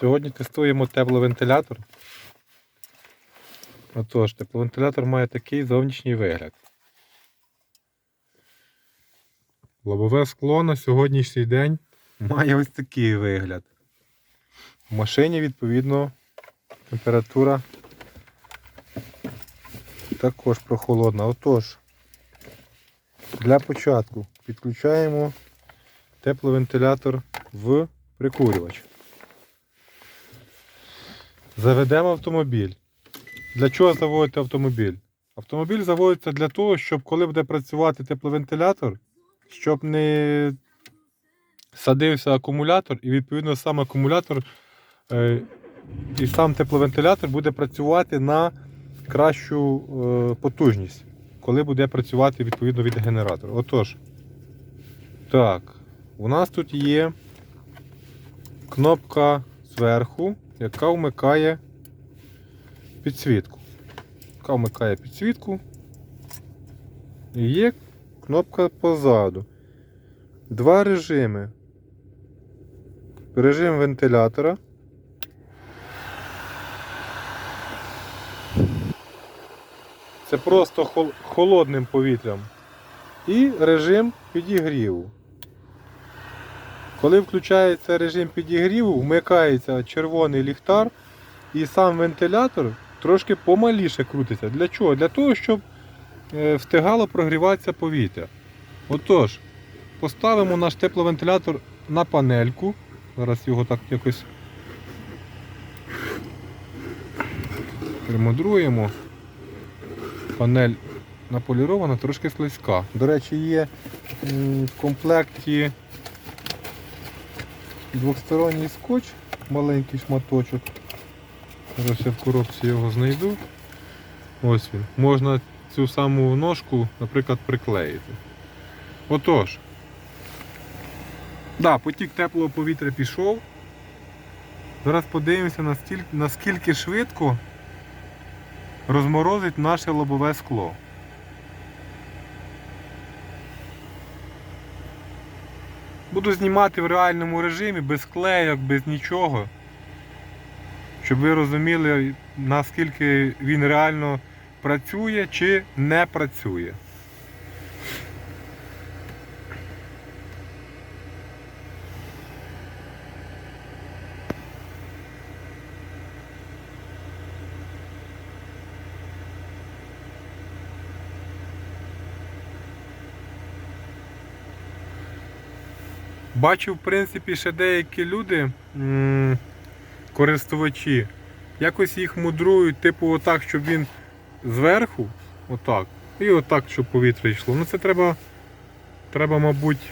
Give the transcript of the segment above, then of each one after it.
Сьогодні тестуємо тепловентилятор. Отож, тепловентилятор має такий зовнішній вигляд. Лобове скло на сьогоднішній день має ось такий вигляд. В машині, відповідно, температура також прохолодна. Отож, для початку підключаємо тепловентилятор в прикурювач. Заведемо автомобіль. Для чого заводити автомобіль? Автомобіль заводиться для того, щоб коли буде працювати тепловентилятор, щоб не садився акумулятор, і відповідно сам акумулятор е, і сам тепловентилятор буде працювати на кращу е, потужність, коли буде працювати відповідно від генератора. Отож, так, у нас тут є кнопка зверху, яка вмикає підсвітку. Яка вмикає підсвітку. І є кнопка позаду. Два режими. Режим вентилятора. Це просто холодним повітрям. І режим підігріву. Коли включається режим підігріву, вмикається червоний ліхтар і сам вентилятор трошки помаліше крутиться. Для чого? Для того, щоб е, встигало прогріватися повітря. Отож, поставимо наш тепловентилятор на панельку. Зараз його так якось примудруємо. Панель наполірована, трошки слизька. До речі, є в комплекті двосторонній скотч, маленький шматочок. Зараз я в коробці його знайду. Ось він. Можна цю саму ножку, наприклад, приклеїти. Отож. Да, потік теплого повітря пішов. Зараз подивимося, настільки, наскільки швидко розморозить наше лобове скло. Буду знімати в реальному режимі, без клейок, без нічого. Щоб ви розуміли, наскільки він реально працює чи не працює. Бачу, в принципі, ще деякі люди, користувачі, якось їх мудрують, типу, отак, щоб він зверху, отак, і отак, щоб повітря йшло. Ну це треба, треба, мабуть,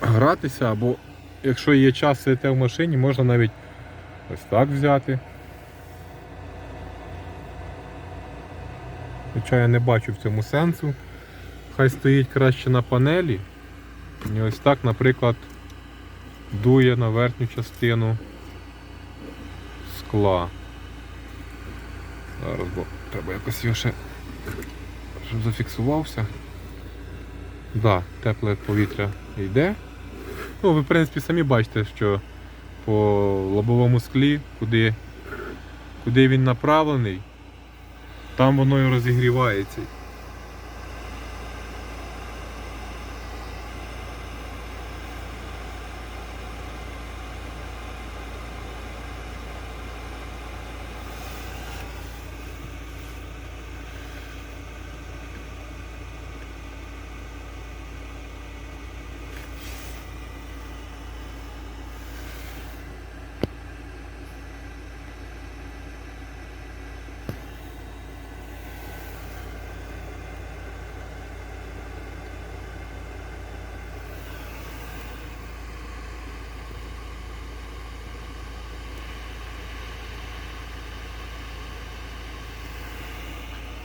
гратися, або якщо є час сидите в машині, можна навіть ось так взяти. Хоча я не бачу в цьому сенсу. Хай стоїть краще на панелі. І ось так, наприклад, дує на верхню частину скла. Зараз, бо треба якось його ще, щоб зафіксувався. Да, тепле повітря йде. Ну, ви, в принципі, самі бачите, що по лобовому склі, куди, куди він направлений, там воно і розігрівається.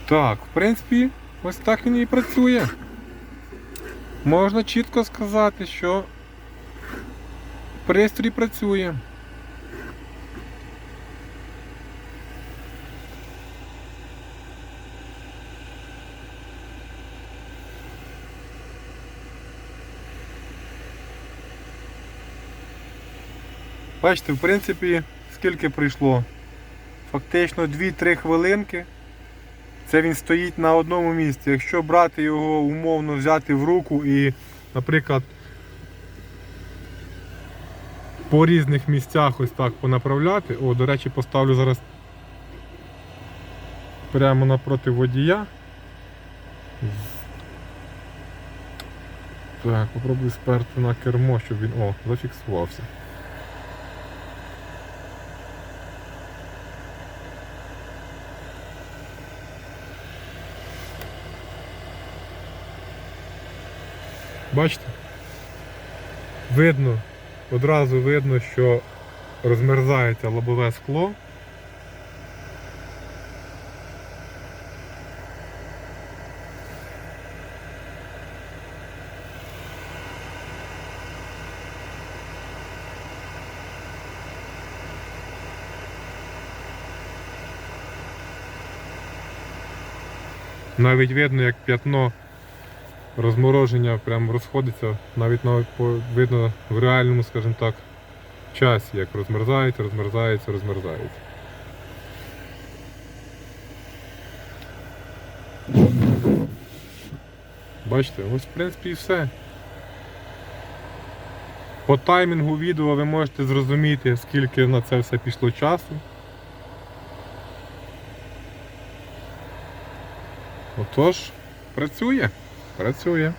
Так, в принципі, ось так він і працює. Можна чітко сказати, що пристрій працює. Бачите, в принципі, скільки прийшло? Фактично 2-3 хвилинки. Це він стоїть на одному місці. Якщо брати його умовно взяти в руку і, наприклад, по різних місцях ось так понаправляти. О, до речі, поставлю зараз прямо напроти водія. Так, попробую сперти на кермо, щоб він о, зафіксувався. Бачите? Видно, одразу видно, що розмерзається лобове скло. Навіть видно, як п'ятно розмороження прям розходиться, навіть видно в реальному, скажімо так, часі, як розмерзається, розмерзається, розмерзається. Бачите, ось в принципі і все. По таймінгу відео ви можете зрозуміти, скільки на це все пішло часу. Отож, працює, працює.